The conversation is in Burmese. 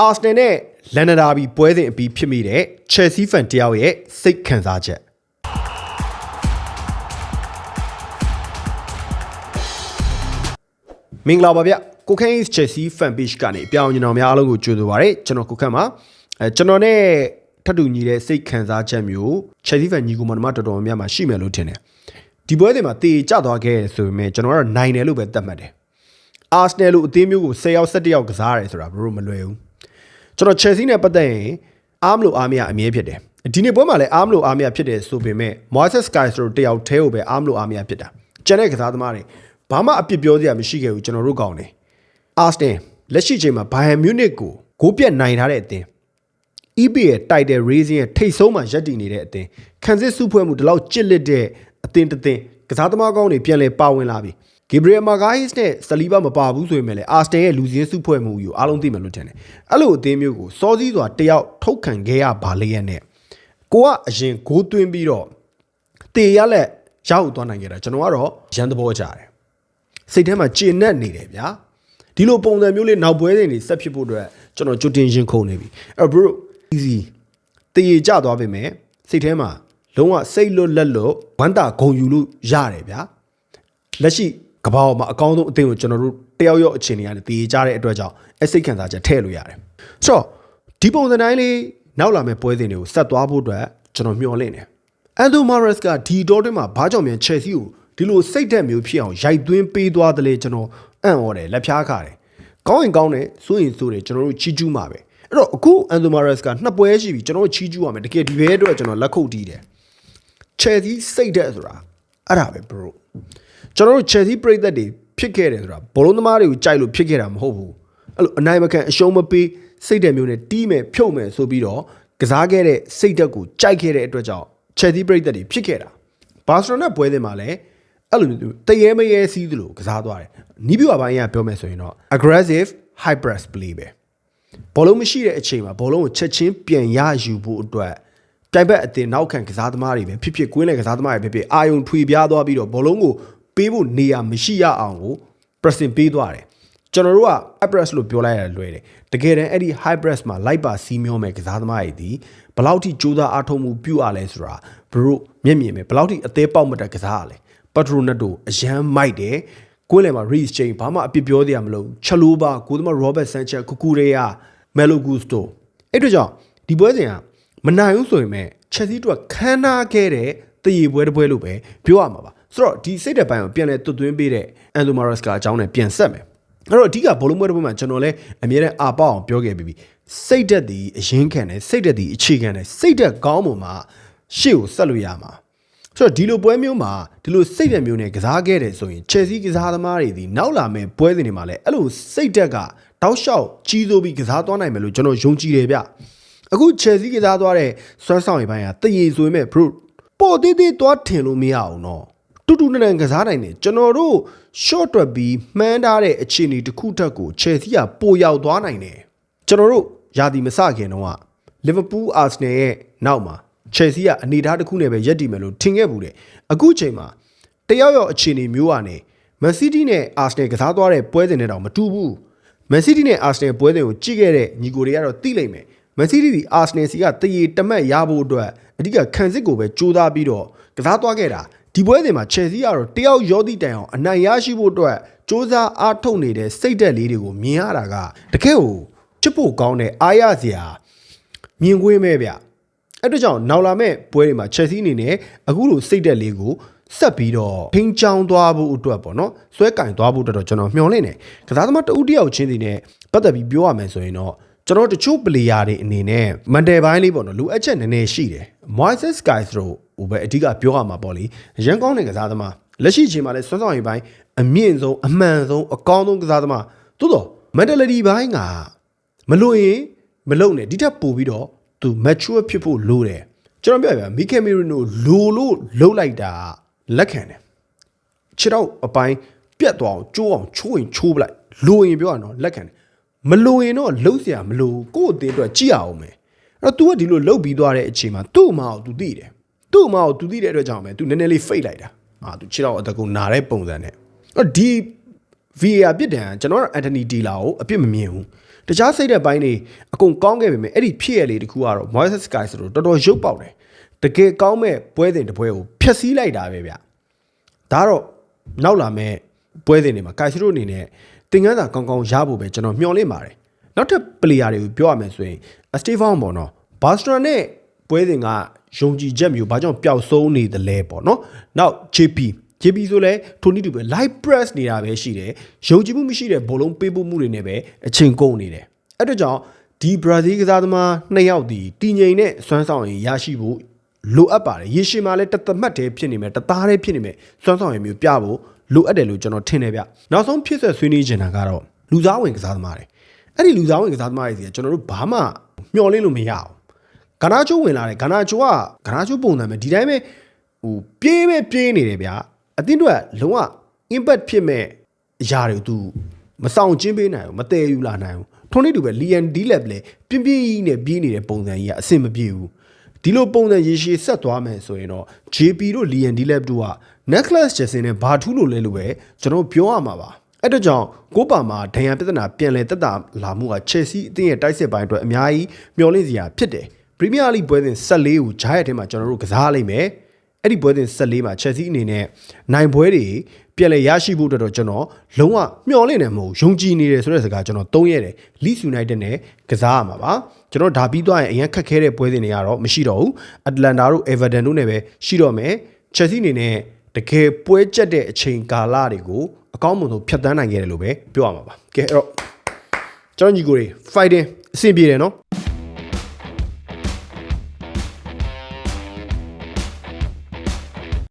အာဆနယ်နဲ့လန်နဒါဘီပွဲစဉ်အပြီးဖြစ်မိတဲ့ Chelsea fan တယောက်ရဲ့စိတ်ခံစားချက်မင်္ဂလာပါဗျကိုခန့် is Chelsea fan page ကနေအပြောင်းကျွန်တော်များအားလုံးကိုကြိုဆိုပါရစေကျွန်တော်ကိုခန့်ပါအဲကျွန်တော်နဲ့ထပ်တူညီတဲ့စိတ်ခံစားချက်မျိုး Chelsea fan ညီကိုမနမတော်တော်များများရှိမယ်လို့ထင်တယ်ဒီပွဲစဉ်မှာတေကျသွားခဲ့ဆိုပေမဲ့ကျွန်တော်ကတော့နိုင်တယ်လို့ပဲသတ်မှတ်တယ်အာဆနယ်လိုအသင်းမျိုးကို10ယောက်17ယောက်ကစားရတယ်ဆိုတာဘယ်လိုမလွယ်ဘူး ကျွန်တော် Chelsea နဲ့ပတ်သက်ရင်အားမလို့အားမရအမြဲဖြစ်တယ်ဒီနေ့ပွဲမှာလည်းအားမလို့အားမရဖြစ်တယ်ဆိုပေမဲ့ Moises Caicedo တယောက်တည်းကိုပဲအားမလို့အားမရဖြစ်တာကျန်တဲ့ကစားသမားတွေဘာမှအပြစ်ပြောစရာမရှိခဲ့ဘူးကျွန်တော်တို့ကောင်းတယ်အာစတင်လက်ရှိချိန်မှာဘိုင်ယန်မြူနစ်ကိုဂိုးပြတ်နိုင်ထားတဲ့အသင်း EB ရဲ့ title raising ရဲ့ထိတ်ဆုံးမှာရပ်တည်နေတဲ့အသင်းခံစစ်စုဖွဲ့မှုဒီလောက်ကြစ်လက်တဲ့အသင်းတစ်သင်းကစားသမားကောင်းတွေပြန်လဲပါဝင်လာပြီ ဂေဘရီယယ်မာဂိုင်းစ်နဲ့ဆလီဘာမပါဘူးဆိုပေမဲ့လည်းအာစတန်ရဲ့လူစင်းစုဖွဲ့မှုကိုအားလုံးသိမယ်လို့ထင်တယ်အဲ့လိုအသင်းမျိုးကိုစောစည်းစွာတယောက်ထုတ်ခံခဲ့ရပါလေရဲ့နဲ့ကိုကအရင်ဂိုးသွင်းပြီးတော့တေရလက်ရောက်သွားနိုင်ခဲ့တာကျွန်တော်ကတော့ရန်သဘောကြတယ်စိတ်ထဲမှာကျေနပ်နေတယ်ဗျာဒီလိုပုံစံမျိုးလေးနောက်ပွဲစဉ်တွေဆက်ဖြစ်ဖို့အတွက်ကျွန်တော်ကြိုတင်ရင်ခုန်နေပြီအဲ့ bro easy တရေကြသွားပြီမဲ့စိတ်ထဲမှာလုံးဝစိတ်လွတ်လက်လွတ်ဝမ်းတာဂုံယူလို့ရတယ်ဗျာလက်ရှိ ကဘာပေါ်မှာအကောင်းဆုံးအသင်းကိုကျွန်တော်တို့တယောက်ယောက်အချိန်တွေကနေတရေကြတဲ့အတွက်ကြောင့်အစိတ်ခံစားချက်ထည့်လို့ရတယ်ဆိုတော့ဒီပုံစံတိုင်းလေးနောက်လာမယ့်ပွဲစဉ်တွေကိုဆက်သွားဖို့အတွက်ကျွန်တော်မျှော်လင့်တယ်အန်ဒိုမာရက်စ်ကဒီတော့တွင်းမှာဘာကြောင့်မြန်ချယ်ဆီကိုဒီလိုစိတ်သက်မျိုးဖြစ်အောင်ရိုက်သွင်းပေးသွားတယ်လေကျွန်တော်အံ့ဩတယ်လက်ဖြားခါတယ်ကောင်းရင်ကောင်းတယ်စိုးရင်စိုးတယ်ကျွန်တော်တို့ချီးကျူးမှာပဲအဲ့တော့အခုအန်ဒိုမာရက်စ်ကနှစ်ပွဲရှိပြီကျွန်တော်တို့ချီးကျူးရမယ်တကယ်ဒီဘဲအတွက်ကျွန်တော်လက်ခုပ်တီးတယ်ချယ်ဆီစိတ်သက်ဆိုတာအဲ့ဒါပဲ bro ကျွန်တော်တို့ Chelsea ပြည်သက်တွေဖြစ်ခဲ့တယ်ဆိုတာဘောလုံးသမားတွေကိုကြိုက်လို့ဖြစ်ခဲ့တာမဟုတ်ဘူးအဲ့လိုအနိုင်မခံအရှုံးမပေးစိတ်ဓာတ်မျိုးနဲ့တီးမယ်ဖြုတ်မယ်ဆိုပြီးတော့ကစားခဲ့တဲ့စိတ်ဓာတ်ကိုကြိုက်ခဲ့တဲ့အတွက်ကြောင့် Chelsea ပြည်သက်တွေဖြစ်ခဲ့တာဘာစီလိုနာပွဲစဉ်မှာလည်းအဲ့လိုမျိုးတရေမရဲစီးသလိုကစားသွားတယ်နီးပြွာပိုင်းကပြောမယ်ဆိုရင်တော့ aggressive high press play ပဲဘောလုံးမရှိတဲ့အချိန်မှာဘောလုံးကိုချက်ချင်းပြန်ရယူဖို့အတွက်တိုင်ဘက်အတင်နောက်ခံကစားသမားတွေပဲဖြစ်ဖြစ်ကွင်းလေကစားသမားတွေဖြစ်ဖြစ်အာယုံထွေပြားသွားပြီးတော့ဘောလုံးကို ပေးဖို့နေရာမရှိရအောင်ကို pressing ပေးသွားတယ်ကျွန်တော်တို့က high press လို့ပြောလိုက်ရလွယ်တယ်တကယ်တမ်းအဲ့ဒီ high press မှာလိုက်ပါစီးမျောမဲ့ကစားသမားတွေဒီဘယ်လောက်ထိကြိုးစားအားထုတ်မှုပြုရလဲဆိုတာဘရိုမျက်မြင်ပဲဘယ်လောက်ထိအသေးပေါက်မတက်ကစားရလဲပတ်ထရိုနက်တို့အရန်မိုက်တယ်ကိုယ်လည်းမှာ reach chain ဘာမှအပြစ်ပြောသေးရမလို့ချက်လိုပါကိုသမား Robert Sanchez ကူကူရေယာ Melo Gusto အဲ့တို့ကြောင့်ဒီပွဲစဉ်ကမနိုင်ဘူးဆိုရင်မဲ့ချက်စီးတို့ခန်းနာခဲ့တဲ့တည်ရပွဲတစ်ပွဲလို့ပဲပြောရမှာပါ ဆိုတော့ဒီစိတ်တဲ့ပိုင်းကိုပြန်လဲတွတ်သွင်းပေးတဲ့အန်ဒိုမာရက်စ်ကအကြောင်းနဲ့ပြန်ဆက်မယ်အဲ့တော့အဓိကဘောလုံးပွဲတစ်ပွဲမှာကျွန်တော်လည်းအမြဲတမ်းအာပေါအောင်ပြောခဲ့ပြီးပြီစိတ်သက်ဒီအရင်ခံတယ်စိတ်သက်ဒီအခြေခံတယ်စိတ်သက်ကောင်းပုံမှာရှေ့ကိုဆက်လို့ရမှာဆိုတော့ဒီလိုပွဲမျိုးမှာဒီလိုစိတ်သက်မျိုးနဲ့ကစားခဲ့တယ်ဆိုရင် Chelsea ကစားသမားတွေဒီနောက်လာမယ့်ပွဲစဉ်တွေမှာလည်းအဲ့လိုစိတ်သက်ကတောက်လျှောက်ကြီးစိုးပြီးကစားသွားနိုင်မယ်လို့ကျွန်တော်ယုံကြည်တယ်ဗျအခု Chelsea ကစားသွားတဲ့ဆွမ်းဆောင်ရေးပိုင်းကတည်ရည်ဆိုရင်မဲ့ bro ပေါ်သေးသေးသွားထင်လို့မရအောင်နော် တူတူနန်နန်ကစားနိုင်တယ်ကျွန်တော်တို့ short တွက်ပြီးမှန်းထားတဲ့အခြေအနေတစ်ခုထက်ကို Chelsea ကပိုရောက်သွားနိုင်တယ်ကျွန်တော်တို့ယာတီမစခင်တော့က Liverpool Arsenal ရဲ့နောက်မှာ Chelsea ကအနေအထားတစ်ခုနဲ့ပဲရပ်တည်မယ်လို့ထင်ခဲ့ဘူးတယ်အခုချိန်မှာတယောက်ယောက်အခြေအနေမျိုးကနေ Man City နဲ့ Arsenal ကစားသွားတဲ့ပွဲစဉ်တွေတောင်မတူဘူး Man City နဲ့ Arsenal ပွဲစဉ်ကိုကြည့်ခဲ့တဲ့ညီကိုတွေကတော့သိလိမ့်မယ် Man City ဒီ Arsenal စီကတရေတမက်ရဖို့အတွက်အဓိကခံစစ်ကိုပဲကြိုးစားပြီးတော့ကစားသွားခဲ့တာ ဒီပွဲစဉ်မှာ Chelsea ကတော့တယောက်ရောသည့်တိုင်အောင်အနိုင်ရရှိဖို့အတွက်စ조사အားထုတ်နေတဲ့စိတ်သက်လေးတွေကိုမြင်ရတာကတကယ်ကိုချစ်ဖို့ကောင်းတဲ့အားရစရာမြင်ကွင်းပဲဗျအဲ့တို့ကြောင့်နောက်လာမဲ့ပွဲတွေမှာ Chelsea အနေနဲ့အခုလိုစိတ်သက်လေးကိုဆက်ပြီးတော့ထိန်းချောင်းသွားဖို့အတွက်ပေါ့နော်ဆွဲကင်သွားဖို့အတွက်တော့ကျွန်တော်မျှော်လင့်တယ်ကစားသမားတဦးတယောက်ချင်းစီနဲ့ပတ်သက်ပြီးပြောရမယ်ဆိုရင်တော့ ကျွန်တော်တချို့ပလေယာတွေအနေနဲ့မန်တယ်ပိုင်းလေးပေါ့နော်လိုအပ်ချက်နည်းနည်းရှိတယ် Moises Caicedo ဟိုပဲအဓိကပြောရမှာပေါ့လေရန်ကောင်းတဲ့ကစားသမားလက်ရှိအချိန်မှာလည်းစွမ်းဆောင်ရည်ပိုင်းအမြင့်ဆုံးအမှန်ဆုံးအကောင်းဆုံးကစားသမားသို့တော့ mentality ဘိုင်းကမလို့ရင်မလုံနဲ့ဒီထက်ပိုပြီးတော့သူ mature ဖြစ်ဖို့လိုတယ်ကျွန်တော်ပြောပြမီကယ်မီရီနိုလိုလို့လှုပ်လိုက်တာလက်ခံတယ်ခြေတော့အပိုင်းပြတ်သွားအောင်ကျိုးအောင်ချိုးရင်ချိုးပလိုက်လိုရင်ပြောရအောင်လက်ခံတယ် မလိုရင်တော့လှုပ်เสียမလို့ကိုယ့်အသေးအတွက်ကြည့်ရအောင်မယ်အဲ့တော့ तू ကဒီလိုလှုပ်ပြီးသွားတဲ့အချိန်မှာသူ့အမအောင် तू သိတယ်သူ့အမအောင် तू သိတဲ့အတွက်ကြောင့်ပဲ तू နည်းနည်းလေးဖိတ်လိုက်တာအာ तू ခြေတော့အတကူနာတဲ့ပုံစံနဲ့အဲ့ဒီ VAR ပြစ်ဒဏ်ကျွန်တော်ကအန်တိုနီဒီလာကိုအပြစ်မမြင်ဘူး တခြားစိတ်တဲ့ပိုင်းတွေအကုန်ကောင်းခဲ့ပေမဲ့အဲ့ဒီဖြစ်ရလေးတခုကတော့ Moises Sky ဆိုတော့တော်တော်ရုပ်ပေါက်တယ်တကယ်ကောင်းမဲ့ပွဲစဉ်တစ်ပွဲကိုဖျက်ဆီးလိုက်တာပဲဗျဒါကတော့နောက်လာမဲ့ပွဲစဉ်တွေမှာ Kai တို့အနေနဲ့ သင်ခန်းစာကောင်းကောင်းရဖို့ပဲကျွန်တော်မျှော်လင့်ပါတယ်နောက်ထပ်ပလေယာတွေကိုပြောရမယ်ဆိုရင်အစတေဖန်ပေါ့နော်ဘာစထရာနဲ့ပွဲစဉ်ကယုံကြည်ချက်မျိုးဘာကြောင့်ပျောက်ဆုံးနေသလဲပေါ့နော်နောက် JP JP ဆိုလဲထိုနည်းတူပဲ live press နေတာပဲရှိတယ်ယုံကြည်မှုမရှိတဲ့ဘောလုံးပေးပို့မှုတွေနဲ့ပဲအချိန်ကုန်နေတယ်အဲ့ဒါကြောင့်ဒီဘရာဇီးကစားသမားနှစ်ယောက်ဒီတည်ငြိမ်တဲ့စွမ်းဆောင်ရည်ရရှိဖို့လိုအပ်ပါတယ်ရေရှည်မှာလည်းတသက်မှတ်တည်းဖြစ်နေမယ်တသားတည်းဖြစ်နေမယ်စွမ်းဆောင်ရည်မျိုးပြဖို့ လိုအပ်တယ်လို့ကျွန်တော်ထင်တယ်ဗျနောက်ဆုံးဖြစ်ဆက်ဆွေးနွေးချင်တာကတော့လူသားဝင်ကစားသမားတွေအဲ့ဒီလူသားဝင်ကစားသမားတွေစီကကျွန်တော်တို့ဘာမှမျှော်လင့်လို့မရအောင်ဂနာချိုးဝင်လာတယ်ဂနာချိုးကဂနာချိုးပုံစံပဲဒီတိုင်းပဲဟိုပြေးပဲပြေးနေတယ်ဗျအတင်းတို့ကလုံးဝ impact ဖြစ်မဲ့အရာတွေ तू မဆောင်ကျင်းပေးနိုင်ဘူးမတည်ယူလာနိုင်ဘူးထုံးနေတူပဲ Lian D lab လေပြင်းပြင်းကြီးနဲ့ပြေးနေတဲ့ပုံစံကြီးကအဆင်မပြေဘူး ဒီလိုပုံစံရေရှည်ဆက်သွားမယ်ဆိုရင်တော့ JP တို့ Lian D lab တို့က necklace ချက်စင်းနဲ့ဘာထူးလို့လဲလို့ပဲကျွန်တော်ပြောရမှာပါအဲ့တော့ကြောင့်ကိုပါမှာဒဏ်ရာပြဿနာပြန်လဲတက်တာလာမှုက Chelsea အသင်းရဲ့တိုက်စစ်ပိုင်းအတွက်အများကြီးမျှော်လင့်စရာဖြစ်တယ်ပရီးမီးယားလိပွဲစဉ်14ကိုဂျားရဲ့အထဲမှာကျွန်တော်တို့ကစားလိုက်မယ်အဲ့ဒီပွဲစဉ်14မှာ Chelsea အနေနဲ့နိုင်ပွဲတွေ ပြန်လဲရရှိဖို့အတွက်တော့ကျွန်တော်လုံးဝမျှော်လင့်နေမဟုတ်ယုံကြည်နေတယ်ဆိုတဲ့စကားကျွန်တော်သုံးရတယ် Leeds United နဲ့ကစားရမှာပါကျွန်တော်ဒါပြီးသွားရင်အရင်ခက်ခဲတဲ့ပွဲစဉ်တွေကတော့မရှိတော့ဘူး Atlanta တို့ Everton တို့နဲ့ပဲရှိတော့မယ် Chelsea အနေနဲ့တကယ်ပွဲကြက်တဲ့အချိန်ကာလတွေကိုအကောင်းမွန်ဆုံးဖြတ်သန်းနိုင်ခဲ့တယ်လို့ပဲပြောရမှာပါကဲအဲ့တော့ကျွန်တော်ညီကိုတွေ fighting အဆင်ပြေတယ်နော်